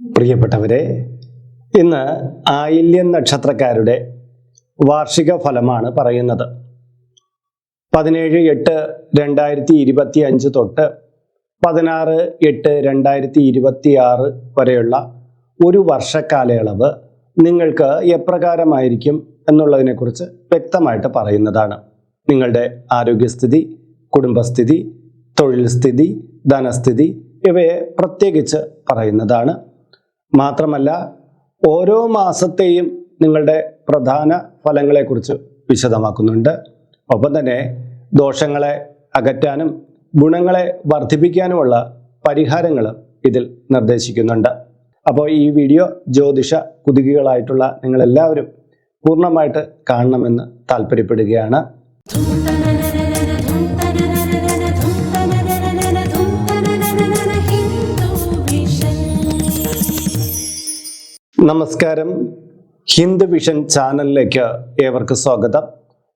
പ്രിയപ്പെട്ടവരെ ഇന്ന് ആയില്യം നക്ഷത്രക്കാരുടെ വാർഷിക ഫലമാണ് പറയുന്നത്. പതിനേഴ് എട്ട് രണ്ടായിരത്തി ഇരുപത്തി അഞ്ച് തൊട്ട് പതിനാറ് എട്ട് രണ്ടായിരത്തി ഇരുപത്തി ആറ് വരെയുള്ള ഒരു വർഷക്കാലയളവ് നിങ്ങൾക്ക് എപ്രകാരമായിരിക്കും എന്നുള്ളതിനെക്കുറിച്ച് വ്യക്തമായിട്ട് പറയുന്നതാണ്. നിങ്ങളുടെ ആരോഗ്യസ്ഥിതി കുടുംബസ്ഥിതി തൊഴിൽ സ്ഥിതി ധനസ്ഥിതി ഇവയെ പ്രത്യേകിച്ച് പറയുന്നതാണ്. മാത്രമല്ല ഓരോ മാസത്തെയും നിങ്ങളുടെ പ്രധാന ഫലങ്ങളെക്കുറിച്ച് വിശദമാക്കുന്നുണ്ട്. ഒപ്പം തന്നെ ദോഷങ്ങളെ അകറ്റാനും ഗുണങ്ങളെ വർദ്ധിപ്പിക്കാനുമുള്ള പരിഹാരങ്ങൾ ഇതിൽ നിർദ്ദേശിക്കുന്നുണ്ട്. അപ്പോൾ ഈ വീഡിയോ ജ്യോതിഷ കുതുകികളായിട്ടുള്ള നിങ്ങളെല്ലാവരും പൂർണമായിട്ട് കാണണമെന്ന് താല്പര്യപ്പെടുകയാണ്. നമസ്കാരം. ഹിന്ദു വിഷൻ ചാനലിലേക്ക് ഏവർക്ക് സ്വാഗതം.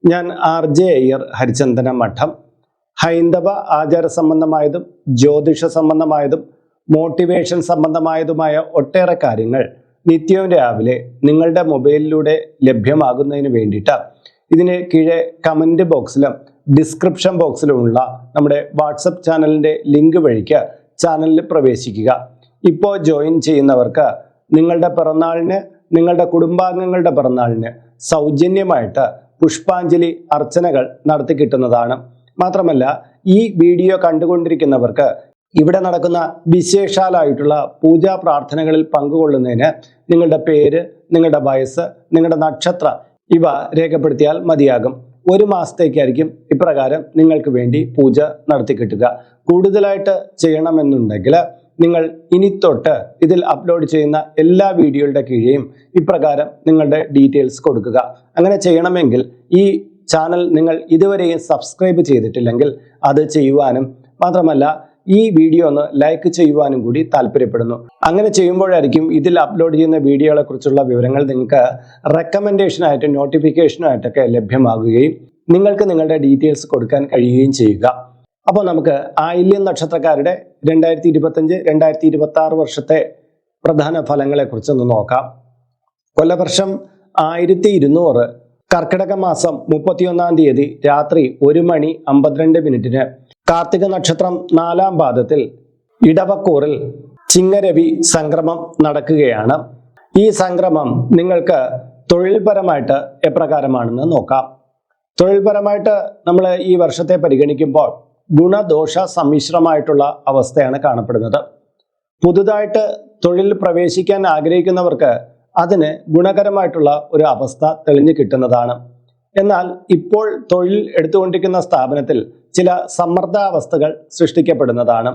ഞാൻ ആർ ജെ അയ്യർ ഹരിചന്ദന മഠം. ഹൈന്ദവ ആചാര സംബന്ധമായതും ജ്യോതിഷ സംബന്ധമായതും മോട്ടിവേഷൻ സംബന്ധമായതുമായ ഒട്ടേറെ കാര്യങ്ങൾ നിത്യവും രാവിലെ നിങ്ങളുടെ മൊബൈലിലൂടെ ലഭ്യമാകുന്നതിന് വേണ്ടിയിട്ട്. ഇതിന് കീഴെ കമന്റ് ബോക്സിലും ഡിസ്ക്രിപ്ഷൻ ബോക്സിലുമുള്ള നമ്മുടെ വാട്സപ്പ് ചാനലിന്റെ ലിങ്ക് വഴിക്ക് ചാനലിൽ പ്രവേശിക്കുക. ഇപ്പോൾ ജോയിൻ ചെയ്യുന്നവർക്ക് നിങ്ങളുടെ പിറന്നാളിന് നിങ്ങളുടെ കുടുംബാംഗങ്ങളുടെ പിറന്നാളിന് സൗജന്യമായിട്ട് പുഷ്പാഞ്ജലി അർച്ചനകൾ നടത്തി കിട്ടുന്നതാണ്. മാത്രമല്ല ഈ വീഡിയോ കണ്ടുകൊണ്ടിരിക്കുന്നവർക്ക് ഇവിടെ നടക്കുന്ന വിശേഷാലായിട്ടുള്ള പൂജാ പ്രാർത്ഥനകളിൽ പങ്കുകൊള്ളുന്നതിന് നിങ്ങളുടെ പേര് നിങ്ങളുടെ വയസ്സ് നിങ്ങളുടെ നക്ഷത്ര ഇവ രേഖപ്പെടുത്തിയാൽ മതിയാകും. ഒരു മാസത്തേക്കായിരിക്കും ഇപ്രകാരം നിങ്ങൾക്ക് വേണ്ടി പൂജ നടത്തി കിട്ടുക. കൂടുതലായിട്ട് ചെയ്യണമെന്നുണ്ടെങ്കിൽ നിങ്ങൾ ഇനി തൊട്ട് ഇതിൽ അപ്ലോഡ് ചെയ്യുന്ന എല്ലാ വീഡിയോയുടെ കീഴെയും ഇപ്രകാരം നിങ്ങളുടെ ഡീറ്റെയിൽസ് കൊടുക്കുക. അങ്ങനെ ചെയ്യണമെങ്കിൽ ഈ ചാനൽ നിങ്ങൾ ഇതുവരെയും സബ്സ്ക്രൈബ് ചെയ്തിട്ടില്ലെങ്കിൽ അത് ചെയ്യുവാനും മാത്രമല്ല ഈ വീഡിയോ ഒന്ന് ലൈക്ക് ചെയ്യുവാനും കൂടി താല്പര്യപ്പെടുന്നു. അങ്ങനെ ചെയ്യുമ്പോഴായിരിക്കും ഇതിൽ അപ്ലോഡ് ചെയ്യുന്ന വീഡിയോകളെക്കുറിച്ചുള്ള വിവരങ്ങൾ നിങ്ങൾക്ക് റെക്കമെൻഡേഷനായിട്ട് നോട്ടിഫിക്കേഷനായിട്ടൊക്കെ ലഭ്യമാകുകയും നിങ്ങൾക്ക് നിങ്ങളുടെ ഡീറ്റെയിൽസ് കൊടുക്കാൻ കഴിയുകയും ചെയ്യുക. അപ്പോൾ നമുക്ക് ആയില്യം നക്ഷത്രക്കാരുടെ രണ്ടായിരത്തി ഇരുപത്തഞ്ച് രണ്ടായിരത്തി ഇരുപത്തി ആറ് വർഷത്തെ പ്രധാന ഫലങ്ങളെ കുറിച്ചൊന്ന് നോക്കാം. കൊല്ലവർഷം ആയിരത്തി ഇരുന്നൂറ് കർക്കിടക മാസം മുപ്പത്തിയൊന്നാം തീയതി രാത്രി ഒരു മണി അമ്പത്തിരണ്ട് മിനിറ്റിന് കാർത്തിക നക്ഷത്രം നാലാം പാദത്തിൽ ഇടവക്കൂറിൽ ചിങ്ങരവി സംക്രമം നടക്കുകയാണ്. ഈ സംക്രമം നിങ്ങൾക്ക് തൊഴിൽപരമായിട്ട് എപ്രകാരമാണെന്ന് നോക്കാം. തൊഴിൽപരമായിട്ട് നമ്മൾ ഈ വർഷത്തെ പരിഗണിക്കുമ്പോൾ ഗുണദോഷ സമ്മിശ്രമായിട്ടുള്ള അവസ്ഥയാണ് കാണപ്പെടുന്നത്. പുതുതായിട്ട് തൊഴിൽ പ്രവേശിക്കാൻ ആഗ്രഹിക്കുന്നവർക്ക് അതിന് ഗുണകരമായിട്ടുള്ള ഒരു അവസ്ഥ തെളിഞ്ഞു കിട്ടുന്നതാണ്. എന്നാൽ ഇപ്പോൾ തൊഴിൽ എടുത്തുകൊണ്ടിരിക്കുന്ന സ്ഥാപനത്തിൽ ചില സമ്മർദ്ദാവസ്ഥകൾ സൃഷ്ടിക്കപ്പെടുന്നതാണ്.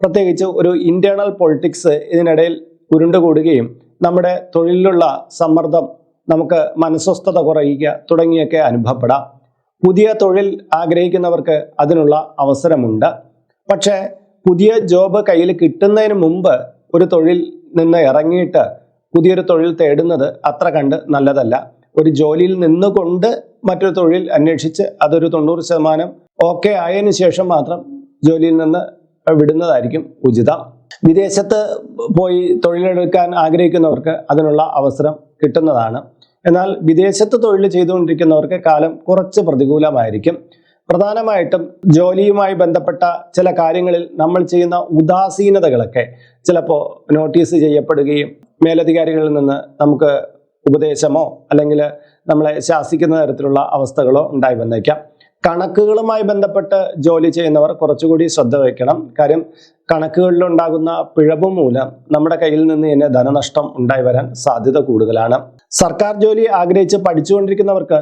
പ്രത്യേകിച്ച് ഒരു ഇന്റേണൽ പൊളിറ്റിക്സ് ഇതിനിടയിൽ ഉരുണ്ടുകൂടുകയും നമ്മുടെ തൊഴിലിലുള്ള സമ്മർദ്ദം നമുക്ക് മനസ്വസ്ഥത കുറയുക തുടങ്ങിയൊക്കെ അനുഭവപ്പെടാം. പുതിയ തൊഴിൽ ആഗ്രഹിക്കുന്നവർക്ക് അതിനുള്ള അവസരമുണ്ട്. പക്ഷേ പുതിയ ജോബ് കയ്യിൽ കിട്ടുന്നതിന് മുമ്പ് ഒരു തൊഴിൽ നിന്ന് ഇറങ്ങിയിട്ട് പുതിയൊരു തൊഴിൽ തേടുന്നത് അത്ര കണ്ട് നല്ലതല്ല. ഒരു ജോലിയിൽ നിന്നുകൊണ്ട് മറ്റൊരു തൊഴിൽ അന്വേഷിച്ച് അതൊരു തൊണ്ണൂറ് ശതമാനം ഓക്കെ ആയതിനു ശേഷം മാത്രം ജോലിയിൽ നിന്ന് വിടുന്നതായിരിക്കും ഉചിതം. വിദേശത്ത് പോയി തൊഴിലെടുക്കാൻ ആഗ്രഹിക്കുന്നവർക്ക് അതിനുള്ള അവസരം കിട്ടുന്നതാണ്. എന്നാൽ വിദേശത്ത് തൊഴിൽ ചെയ്തുകൊണ്ടിരിക്കുന്നവർക്ക് കാലം കുറച്ച് പ്രതികൂലമായിരിക്കും. പ്രധാനമായിട്ടും ജോലിയുമായി ബന്ധപ്പെട്ട ചില കാര്യങ്ങളിൽ നമ്മൾ ചെയ്യുന്ന ഉദാസീനതകളൊക്കെ ചിലപ്പോൾ നോട്ടീസ് ചെയ്യപ്പെടുകയും മേലധികാരികളിൽ നിന്ന് നമുക്ക് ഉപദേശമോ അല്ലെങ്കിൽ നമ്മളെ ശാസിക്കുന്ന തരത്തിലുള്ള അവസ്ഥകളോ ഉണ്ടായി വന്നേക്കാം. കണക്കുകളുമായി ബന്ധപ്പെട്ട് ജോലി ചെയ്യുന്നവർ കുറച്ചുകൂടി ശ്രദ്ധ വയ്ക്കണം. കാര്യം കണക്കുകളിലുണ്ടാകുന്ന പിഴവ് മൂലം നമ്മുടെ കയ്യിൽ നിന്ന് തന്നെ ധനനഷ്ടം ഉണ്ടായി വരാൻ സാധ്യത കൂടുതലാണ്. സർക്കാർ ജോലി ആഗ്രഹിച്ച് പഠിച്ചുകൊണ്ടിരിക്കുന്നവർക്ക്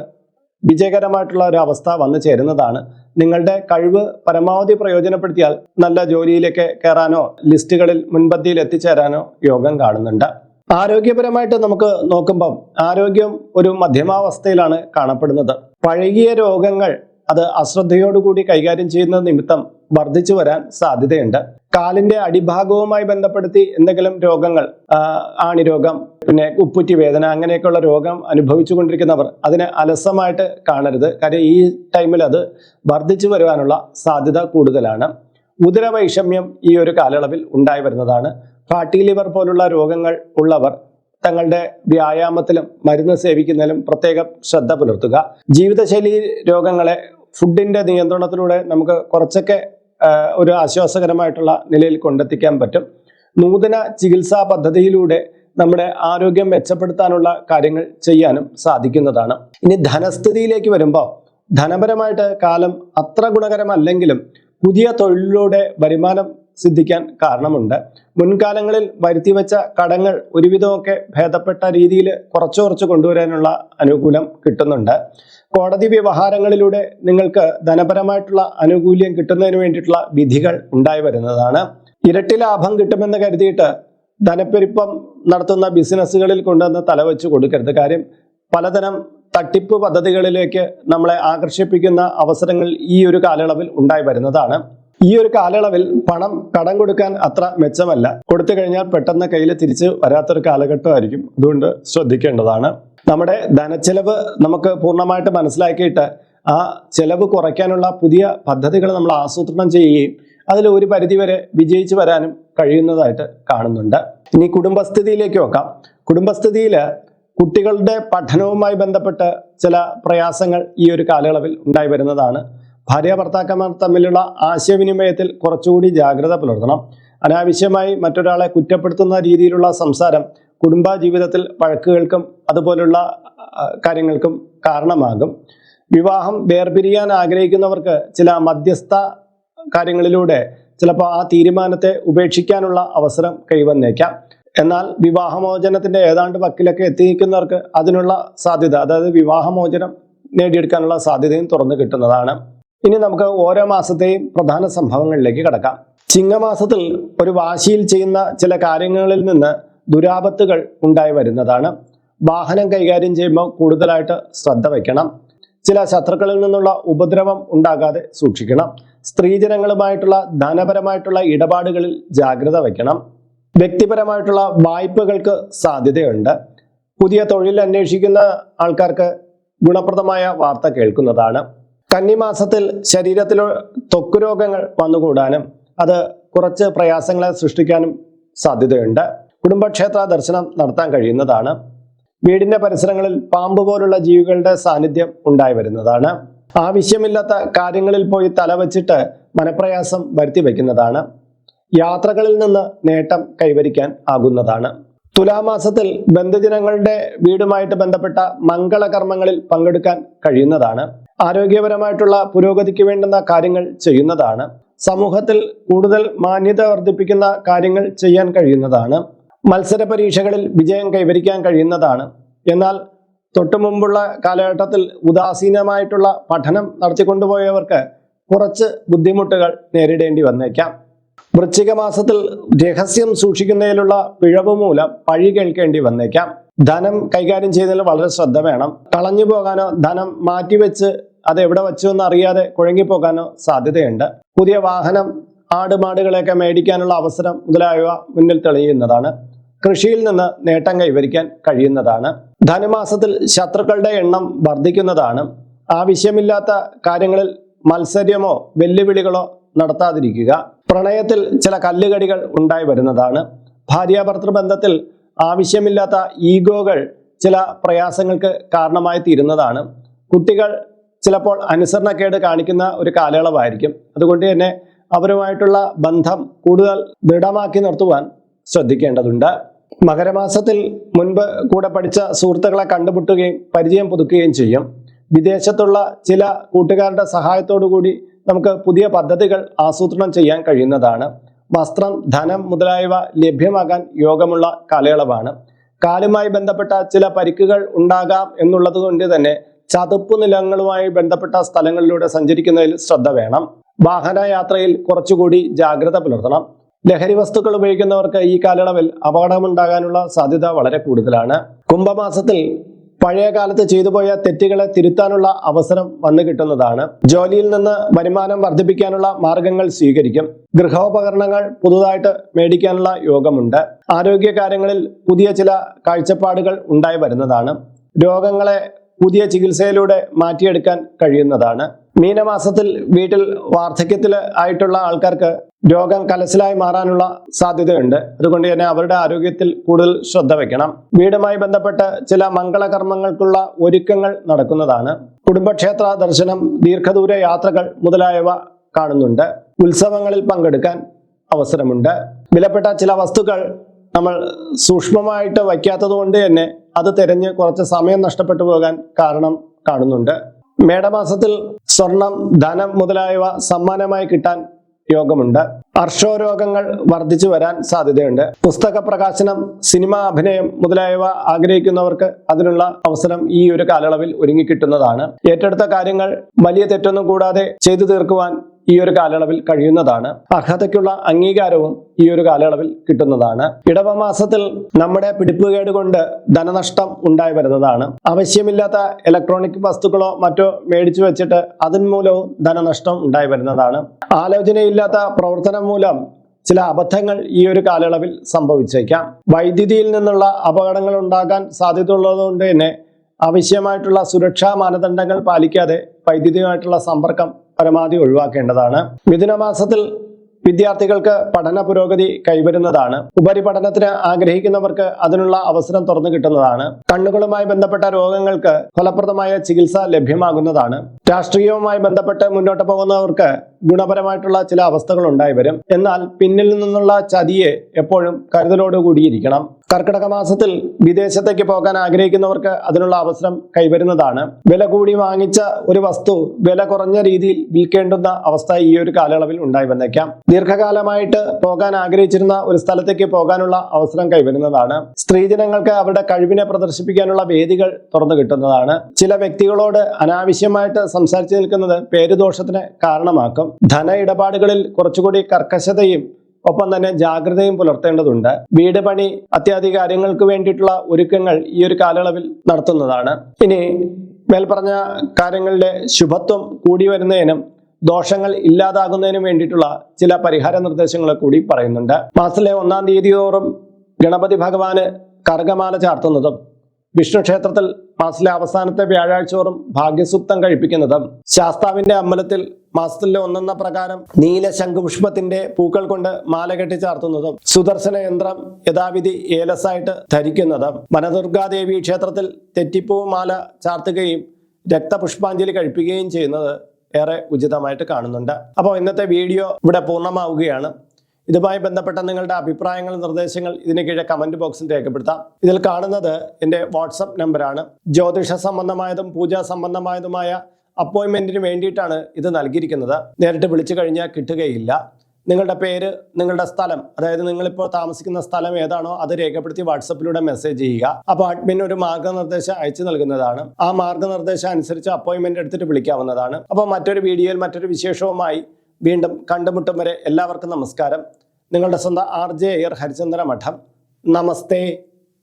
വിജയകരമായിട്ടുള്ള ഒരു അവസ്ഥ വന്നു ചേരുന്നതാണ്. നിങ്ങളുടെ കഴിവ് പരമാവധി പ്രയോജനപ്പെടുത്തിയാൽ നല്ല ജോലിയിലേക്ക് കയറാനോ ലിസ്റ്റുകളിൽ മുൻപന്തിയിൽ എത്തിച്ചേരാനോ യോഗം കാണുന്നുണ്ട്. ആരോഗ്യപരമായിട്ട് നമുക്ക് നോക്കുമ്പം ആരോഗ്യം ഒരു മധ്യമാവസ്ഥയിലാണ് കാണപ്പെടുന്നത്. പഴകിയ രോഗങ്ങൾ അത് അശ്രദ്ധയോടുകൂടി കൈകാര്യം ചെയ്യുന്ന നിമിത്തം വർദ്ധിച്ചു വരാൻ സാധ്യതയുണ്ട്. കാലിന്റെ അടിഭാഗവുമായി ബന്ധപ്പെടുത്തി എന്തെങ്കിലും രോഗങ്ങൾ ആണി ആണിരോഗം പിന്നെ ഉപ്പുറ്റി വേദന അങ്ങനെയൊക്കെയുള്ള രോഗം അനുഭവിച്ചു കൊണ്ടിരിക്കുന്നവർ അതിനെ അലസമായിട്ട് കാണരുത്. കാര്യം ഈ ടൈമിൽ അത് വർദ്ധിച്ചു വരുവാനുള്ള സാധ്യത കൂടുതലാണ്. ഉദരവൈഷമ്യം ഈ ഒരു കാലയളവിൽ ഉണ്ടായി വരുന്നതാണ്. ഫാട്ടി ലിവർ പോലുള്ള രോഗങ്ങൾ ഉള്ളവർ തങ്ങളുടെ വ്യായാമത്തിലും മരുന്ന് സേവിക്കുന്നതിലും പ്രത്യേകം ശ്രദ്ധ പുലർത്തുക. ജീവിതശൈലി രോഗങ്ങളെ ഫുഡിന്റെ നിയന്ത്രണത്തിലൂടെ നമുക്ക് കുറച്ചൊക്കെ ഒരു ആശ്വാസകരമായിട്ടുള്ള നിലയിൽ കൊണ്ടെത്തിക്കാൻ പറ്റും. നൂതന ചികിത്സാ പദ്ധതിയിലൂടെ നമ്മുടെ ആരോഗ്യം മെച്ചപ്പെടുത്താനുള്ള കാര്യങ്ങൾ ചെയ്യാനും സാധിക്കുന്നതാണ്. ഇനി ധനസ്ഥിതിയിലേക്ക് വരുമ്പോൾ ധനപരമായിട്ട് കാലം അത്ര ഗുണകരമല്ലെങ്കിലും പുതിയ തൊഴിലിലൂടെ വരുമാനം സിദ്ധിക്കാൻ കാരണമുണ്ട്. മുൻകാലങ്ങളിൽ വരുത്തിവെച്ച കടങ്ങൾ ഒരുവിധമൊക്കെ ഭേദപ്പെട്ട രീതിയിൽ കുറച്ചു കുറച്ച് കൊണ്ടുവരാനുള്ള അനുകൂലം കിട്ടുന്നുണ്ട്. കോടതി വ്യവഹാരങ്ങളിലൂടെ നിങ്ങൾക്ക് ധനപരമായിട്ടുള്ള ആനുകൂല്യം കിട്ടുന്നതിന് വേണ്ടിയിട്ടുള്ള വിധികൾ ഉണ്ടായി വരുന്നതാണ്. ഇരട്ടി ലാഭം കിട്ടുമെന്ന് കരുതിയിട്ട് ധനപ്പെരുപ്പം നടത്തുന്ന ബിസിനസ്സുകളിൽ കൊണ്ടുവന്ന് തലവെച്ച് കൊടുക്കരുത്. കാര്യം പലതരം തട്ടിപ്പ് പദ്ധതികളിലേക്ക് നമ്മളെ ആകർഷിപ്പിക്കുന്ന അവസരങ്ങൾ ഈ ഒരു കാലയളവിൽ ഉണ്ടായി വരുന്നതാണ്. ഈ ഒരു കാലയളവിൽ പണം കടം കൊടുക്കാൻ അത്ര മെച്ചമല്ല. കൊടുത്തു കഴിഞ്ഞാൽ പെട്ടെന്ന് കയ്യിൽ തിരിച്ച് വരാത്തൊരു കാലഘട്ടമായിരിക്കും. അതുകൊണ്ട് ശ്രദ്ധിക്കേണ്ടതാണ്. നമ്മുടെ ധനച്ചെലവ് നമുക്ക് പൂർണമായിട്ട് മനസ്സിലാക്കിയിട്ട് ആ ചെലവ് കുറയ്ക്കാനുള്ള പുതിയ പദ്ധതികൾ നമ്മൾ ആസൂത്രണം ചെയ്യുകയും അതിൽ ഒരു പരിധിവരെ വിജയിച്ചു വരാനും കഴിയുന്നതായിട്ട് കാണുന്നുണ്ട്. ഇനി കുടുംബസ്ഥിതിയിലേക്ക് നോക്കാം. കുടുംബസ്ഥിതിയിൽ കുട്ടികളുടെ പഠനവുമായി ബന്ധപ്പെട്ട് ചില പ്രയാസങ്ങൾ ഈ ഒരു കാലയളവിൽ ഉണ്ടായി വരുന്നതാണ്. ഭാര്യ ഭർത്താക്കന്മാർ തമ്മിലുള്ള ആശയവിനിമയത്തിൽ കുറച്ചുകൂടി ജാഗ്രത പുലർത്തണം. അനാവശ്യമായി മറ്റൊരാളെ കുറ്റപ്പെടുത്തുന്ന രീതിയിലുള്ള സംസാരം കുടുംബ ജീവിതത്തിൽ വഴക്കുകൾക്കും അതുപോലുള്ള കാര്യങ്ങൾക്കും കാരണമാകും. വിവാഹം വേർപിരിയാൻ ആഗ്രഹിക്കുന്നവർക്ക് ചില മധ്യസ്ഥ കാര്യങ്ങളിലൂടെ ചിലപ്പോൾ ആ തീരുമാനത്തെ ഉപേക്ഷിക്കാനുള്ള അവസരം കൈവന്നേക്കാം. എന്നാൽ വിവാഹമോചനത്തിന്റെ ഏതാണ്ട് വക്കിലൊക്കെ എത്തിയിരിക്കുന്നവർക്ക് അതിനുള്ള സാധ്യത അതായത് വിവാഹമോചനം നേടിയെടുക്കാനുള്ള സാധ്യതയും തുറന്നു കിട്ടുന്നതാണ്. ഇനി നമുക്ക് ഓരോ മാസത്തെയും പ്രധാന സംഭവങ്ങളിലേക്ക് കടക്കാം. ചിങ്ങമാസത്തിൽ ഒരു വാശിയിൽ ചെയ്യുന്ന ചില കാര്യങ്ങളിൽ നിന്ന് ദുരാപത്തുകൾ ഉണ്ടായി വരുന്നതാണ്. വാഹനം കൈകാര്യം ചെയ്യുമ്പോൾ കൂടുതലായിട്ട് ശ്രദ്ധ വയ്ക്കണം. ചില ശത്രുക്കളിൽ നിന്നുള്ള ഉപദ്രവം ഉണ്ടാകാതെ സൂക്ഷിക്കണം. സ്ത്രീജനങ്ങളുമായിട്ടുള്ള ധനപരമായിട്ടുള്ള ഇടപാടുകളിൽ ജാഗ്രത വയ്ക്കണം. വ്യക്തിപരമായിട്ടുള്ള വായ്പകൾക്ക് സാധ്യതയുണ്ട്. പുതിയ തൊഴിൽ അന്വേഷിക്കുന്ന ആൾക്കാർക്ക് ഗുണപ്രദമായ വാർത്ത കേൾക്കുന്നതാണ്. കന്നിമാസത്തിൽ ശരീരത്തിൽ ത്വക്ക് രോഗങ്ങൾ വന്നുകൂടാനും അത് കുറച്ച് പ്രയാസങ്ങളെ സൃഷ്ടിക്കാനും സാധ്യതയുണ്ട്. കുടുംബക്ഷേത്ര ദർശനം നടത്താൻ കഴിയുന്നതാണ്. വീടിന്റെ പരിസരങ്ങളിൽ പാമ്പ് പോലുള്ള ജീവികളുടെ സാന്നിധ്യം ഉണ്ടായി വരുന്നതാണ്. ആവശ്യമില്ലാത്ത കാര്യങ്ങളിൽ പോയി തലവച്ചിട്ട് മനപ്രയാസം വരുത്തി വയ്ക്കുന്നതാണ് യാത്രകളിൽ നിന്ന് നേട്ടം കൈവരിക്കാൻ ആകുന്നതാണ്. തുലാമാസത്തിൽ ബന്ധുജനങ്ങളുടെ വീടുമായിട്ട് ബന്ധപ്പെട്ട മംഗളകർമ്മങ്ങളിൽ പങ്കെടുക്കാൻ കഴിയുന്നതാണ്. ആരോഗ്യപരമായിട്ടുള്ള പുരോഗതിക്ക് വേണ്ടുന്ന കാര്യങ്ങൾ ചെയ്യുന്നതാണ്. സമൂഹത്തിൽ കൂടുതൽ മാന്യത വർദ്ധിപ്പിക്കുന്ന കാര്യങ്ങൾ ചെയ്യാൻ കഴിയുന്നതാണ്. മത്സര പരീക്ഷകളിൽ വിജയം കൈവരിക്കാൻ കഴിയുന്നതാണ്. എന്നാൽ തൊട്ടു മുമ്പുള്ള കാലഘട്ടത്തിൽ ഉദാസീനമായിട്ടുള്ള പഠനം നടത്തിക്കൊണ്ടുപോയവർക്ക് കുറച്ച് ബുദ്ധിമുട്ടുകൾ നേരിടേണ്ടി വന്നേക്കാം. വൃശ്ചിക മാസത്തിൽ രഹസ്യം സൂക്ഷിക്കുന്നതിലുള്ള പിഴവ് മൂലം പഴി കേൾക്കേണ്ടി വന്നേക്കാം. ധനം കൈകാര്യം ചെയ്യുന്നതിൽ വളരെ ശ്രദ്ധ വേണം. കളഞ്ഞു പോകാനോ ധനം മാറ്റിവെച്ച് അത് എവിടെ വെച്ചു എന്ന് അറിയാതെ കുഴങ്ങിപ്പോകാനോ സാധ്യതയുണ്ട്. പുതിയ വാഹനം ആടുമാടുകളെയൊക്കെ മേടിക്കാനുള്ള അവസരം മുതലായവ മുന്നിൽ തെളിയുന്നതാണ്. കൃഷിയിൽ നിന്ന് നേട്ടം കൈവരിക്കാൻ കഴിയുന്നതാണ്. ധനുമാസത്തിൽ ശത്രുക്കളുടെ എണ്ണം വർദ്ധിക്കുന്നതാണ്. ആവശ്യമില്ലാത്ത കാര്യങ്ങളിൽ മത്സര്യമോ വെല്ലുവിളികളോ നടത്താതിരിക്കുക. പ്രണയത്തിൽ ചില കല്ലുകടികൾ ഉണ്ടായി വരുന്നതാണ്. ഭാര്യാഭർത്തൃ ബന്ധത്തിൽ ആവശ്യമില്ലാത്ത ഈഗോകൾ ചില പ്രയാസങ്ങൾക്ക് കാരണമായി തീരുന്നതാണ്. കുട്ടികൾ ചിലപ്പോൾ അനുസരണക്കേട് കാണിക്കുന്ന ഒരു കാലയളവായിരിക്കും. അതുകൊണ്ട് തന്നെ അവരുമായിട്ടുള്ള ബന്ധം കൂടുതൽ ദൃഢമാക്കി നിർത്തുവാൻ ശ്രദ്ധിക്കേണ്ടതുണ്ട്. മകരമാസത്തിൽ മുൻപ് കൂടെ പഠിച്ച സുഹൃത്തുക്കളെ കണ്ടുമുട്ടുകയും പരിചയം പുതുക്കുകയും ചെയ്യും. വിദേശത്തുള്ള ചില കൂട്ടുകാരുടെ സഹായത്തോടു കൂടി നമുക്ക് പുതിയ പദ്ധതികൾ ആസൂത്രണം ചെയ്യാൻ കഴിയുന്നതാണ്. വസ്ത്രം ധനം മുതലായവ ലഭ്യമാകാൻ യോഗമുള്ള കാലയളവാണ്. കാലുമായി ബന്ധപ്പെട്ട ചില പരിക്കുകൾ ഉണ്ടാകാം എന്നുള്ളത് കൊണ്ട് തന്നെ ചതുപ്പ് നിലങ്ങളുമായി ബന്ധപ്പെട്ട സ്ഥലങ്ങളിലൂടെ സഞ്ചരിക്കുന്നതിൽ ശ്രദ്ധ വേണം. വാഹനയാത്രയിൽ കുറച്ചുകൂടി ജാഗ്രത പുലർത്തണം. ലഹരി വസ്തുക്കൾ ഉപയോഗിക്കുന്നവർക്ക് ഈ കാലയളവിൽ അപകടമുണ്ടാകാനുള്ള സാധ്യത വളരെ കൂടുതലാണ്. കുംഭമാസത്തിൽ പഴയ കാലത്ത് ചെയ്തുപോയ തെറ്റുകളെ തിരുത്താനുള്ള അവസരം വന്നു കിട്ടുന്നതാണ്. ജോലിയിൽ നിന്ന് വരുമാനം വർദ്ധിപ്പിക്കാനുള്ള മാർഗങ്ങൾ സ്വീകരിക്കും. ഗൃഹോപകരണങ്ങൾ പുതുതായിട്ട് മേടിക്കാനുള്ള യോഗമുണ്ട്. ആരോഗ്യ കാര്യങ്ങളിൽ പുതിയ ചില കാഴ്ചപ്പാടുകൾ ഉണ്ടായി വരുന്നതാണ്. രോഗങ്ങളെ പുതിയ ചികിത്സയിലൂടെ മാറ്റിയെടുക്കാൻ കഴിയുന്നതാണ്. മീനമാസത്തിൽ വീട്ടിൽ വാർദ്ധക്യത്തിൽ ആയിട്ടുള്ള ആൾക്കാർക്ക് രോഗം കലശലായി മാറാനുള്ള സാധ്യതയുണ്ട്. അതുകൊണ്ട് തന്നെ അവരുടെ ആരോഗ്യത്തിൽ കൂടുതൽ ശ്രദ്ധ വയ്ക്കണം വീടുമായി ബന്ധപ്പെട്ട് ചില മംഗളകർമ്മങ്ങൾക്കുള്ള ഒരുക്കങ്ങൾ നടക്കുന്നതാണ്. കുടുംബക്ഷേത്ര ദർശനം ദീർഘദൂര യാത്രകൾ മുതലായവ കാണുന്നുണ്ട്. ഉത്സവങ്ങളിൽ പങ്കെടുക്കാൻ അവസരമുണ്ട്. വിലപ്പെട്ട ചില വസ്തുക്കൾ നമ്മൾ സൂക്ഷ്മമായിട്ട് വയ്ക്കാത്തത് കൊണ്ട് തന്നെ അത് തിരഞ്ഞ് കുറച്ച് സമയം നഷ്ടപ്പെട്ടു പോകാൻ കാരണം കാണുന്നുണ്ട്. മേടമാസത്തിൽ സ്വർണം ധനം മുതലായവ സമ്മാനമായി കിട്ടാൻ യോഗമുണ്ട് അർഷോരോഗങ്ങൾ വർദ്ധിച്ചു വരാൻ സാധ്യതയുണ്ട്. പുസ്തക പ്രകാശനം സിനിമ അഭിനയം മുതലായവ ആഗ്രഹിക്കുന്നവർക്ക് അതിനുള്ള അവസരം ഈ ഒരു കാലയളവിൽ ഒരുങ്ങിക്കിട്ടുന്നതാണ് ഏറ്റെടുത്ത കാര്യങ്ങൾ വലിയ തെറ്റൊന്നും കൂടാതെ ചെയ്തു തീർക്കുവാൻ ഈ ഒരു കാലയളവിൽ കഴിയുന്നതാണ്. അർഹതയ്ക്കുള്ള അംഗീകാരവും ഈ ഒരു കാലയളവിൽ കിട്ടുന്നതാണ്. ഇടവ മാസത്തിൽ നമ്മുടെ പിടിപ്പുകേട് കൊണ്ട് ധനനഷ്ടം ഉണ്ടായി വരുന്നതാണ്. ആവശ്യമില്ലാത്ത ഇലക്ട്രോണിക് വസ്തുക്കളോ മറ്റോ മേടിച്ചു വെച്ചിട്ട് അതിന് മൂലവും ധനനഷ്ടം ഉണ്ടായി വരുന്നതാണ്. ആലോചനയില്ലാത്ത പ്രവർത്തനം മൂലം ചില അബദ്ധങ്ങൾ ഈ ഒരു കാലയളവിൽ സംഭവിച്ചേക്കാം. വൈദ്യുതിയിൽ നിന്നുള്ള അപകടങ്ങൾ ഉണ്ടാകാൻ സാധ്യതയുള്ളതുകൊണ്ട് തന്നെ ആവശ്യമായിട്ടുള്ള സുരക്ഷാ മാനദണ്ഡങ്ങൾ പാലിക്കാതെ വൈദ്യുതിയുമായിട്ടുള്ള സമ്പർക്കം പരമാവധി ഒഴിവാക്കേണ്ടതാണ്. മിഥുനമാസത്തിൽ വിദ്യാർത്ഥികൾക്ക് പഠന പുരോഗതി കൈവരുന്നതാണ്. ഉപരിപഠനത്തിന് ആഗ്രഹിക്കുന്നവർക്ക് അതിനുള്ള അവസരം തുറന്നു കിട്ടുന്നതാണ്. കണ്ണുകളുമായി ബന്ധപ്പെട്ട രോഗങ്ങൾക്ക് ഫലപ്രദമായ ചികിത്സ ലഭ്യമാകുന്നതാണ്. രാഷ്ട്രീയവുമായി ബന്ധപ്പെട്ട് മുന്നോട്ട് പോകുന്നവർക്ക് ഗുണപരമായിട്ടുള്ള ചില അവസ്ഥകൾ ഉണ്ടായി വരും. എന്നാൽ പിന്നിൽ നിന്നുള്ള ചതിയെ എപ്പോഴും കരുതലോടുകൂടിയിരിക്കണം കർക്കിടക മാസത്തിൽ വിദേശത്തേക്ക് പോകാൻ ആഗ്രഹിക്കുന്നവർക്ക് അതിനുള്ള അവസരം കൈവരുന്നതാണ്. വില കൂടി വാങ്ങിച്ച ഒരു വസ്തു വില കുറഞ്ഞ രീതിയിൽ വിൽക്കേണ്ടുന്ന അവസ്ഥ ഈ ഒരു കാലയളവിൽ ഉണ്ടായി വന്നേക്കാം. ദീർഘകാലമായിട്ട് പോകാൻ ആഗ്രഹിച്ചിരുന്ന ഒരു സ്ഥലത്തേക്ക് പോകാനുള്ള അവസരം കൈവരുന്നതാണ്. സ്ത്രീജനങ്ങൾക്ക് അവരുടെ കഴിവിനെ പ്രദർശിപ്പിക്കാനുള്ള വേദികൾ തുറന്നു കിട്ടുന്നതാണ്. ചില വ്യക്തികളോട് അനാവശ്യമായിട്ട് സംസാരിച്ചു നിൽക്കുന്നത് പേരുദോഷത്തിന് കാരണമാക്കും. ധന ഇടപാടുകളിൽ കുറച്ചുകൂടി കർക്കശതയും ഒപ്പം തന്നെ ജാഗ്രതയും പുലർത്തേണ്ടതുണ്ട്. വീട് പണി അത്യാധിക കാര്യങ്ങൾക്ക് വേണ്ടിയിട്ടുള്ള ഒരുക്കങ്ങൾ ഈ ഒരു കാലയളവിൽ നടത്തുന്നതാണ്. ഇനി മേൽപ്പറഞ്ഞ കാര്യങ്ങളുടെ ശുഭത്വം കൂടി വരുന്നതിനും ദോഷങ്ങൾ ഇല്ലാതാകുന്നതിനും വേണ്ടിയിട്ടുള്ള ചില പരിഹാര നിർദ്ദേശങ്ങൾ കൂടി പറയുന്നുണ്ട്. മാസത്തിലെ ഒന്നാം തീയതിയോറും ഗണപതി ഭഗവാന് കർഗമാല ചാർത്തുന്നതും വിഷ്ണു ക്ഷേത്രത്തിൽ മാസത്തിലെ അവസാനത്തെ വ്യാഴാഴ്ചയോറും ഭാഗ്യസൂക്തം കഴിപ്പിക്കുന്നതും. ശാസ്താവിന്റെ അമ്പലത്തിൽ മാസത്തിലെ ഒന്നെന്ന പ്രകാരം നീല ശംഖുപുഷ്പത്തിന്റെ പൂക്കൾ കൊണ്ട് മാല കെട്ടി ചാർത്തുന്നതും സുദർശന യന്ത്രം യഥാവിധി ഏലസായിട്ട് ധരിക്കുന്നതും വനദുർഗാദേവി ക്ഷേത്രത്തിൽ തെറ്റിപ്പൂ മാല ചാർത്തുകയും രക്തപുഷ്പാഞ്ജലി കഴിപ്പിക്കുകയും ചെയ്യുന്നത് ഏറെ ഉചിതമായിട്ട് കാണുന്നുണ്ട്. അപ്പോൾ ഇന്നത്തെ വീഡിയോ ഇവിടെ പൂർണമാവുകയാണ്. ഇതുമായി ബന്ധപ്പെട്ട നിങ്ങളുടെ അഭിപ്രായങ്ങൾ നിർദ്ദേശങ്ങൾ ഇതിന് കീഴെ കമന്റ് ബോക്സിൽ രേഖപ്പെടുത്താം. ഇതിൽ കാണുന്നത് എന്റെ വാട്സപ്പ് നമ്പറാണ് ജ്യോതിഷ സംബന്ധമായതും പൂജാ സംബന്ധമായതുമായ അപ്പോയിൻമെന്റിന് വേണ്ടിയിട്ടാണ് ഇത് നൽകിയിരിക്കുന്നത്. നേരിട്ട് വിളിച്ചു കഴിഞ്ഞാൽ കിട്ടുകയില്ല. നിങ്ങളുടെ പേര് നിങ്ങളുടെ സ്ഥലം അതായത് നിങ്ങളിപ്പോൾ താമസിക്കുന്ന സ്ഥലം ഏതാണോ അത് രേഖപ്പെടുത്തി വാട്സപ്പിലൂടെ മെസ്സേജ് ചെയ്യുക. അപ്പോൾ അഡ്മിൻ ഒരു മാർഗനിർദ്ദേശം അയച്ചു നൽകുന്നതാണ്. ആ മാർഗനിർദ്ദേശം അനുസരിച്ച് അപ്പോയിൻമെന്റ് എടുത്തിട്ട് വിളിക്കാവുന്നതാണ്. അപ്പോൾ മറ്റൊരു വീഡിയോയിൽ മറ്റൊരു വിശേഷവുമായി വീണ്ടും കണ്ടുമുട്ടും വരെ എല്ലാവർക്കും നമസ്കാരം. നിങ്ങളുടെ സ്വന്തം ആർ ജെ എയർ ഹരിചന്ദ്ര മഠം നമസ്തേ.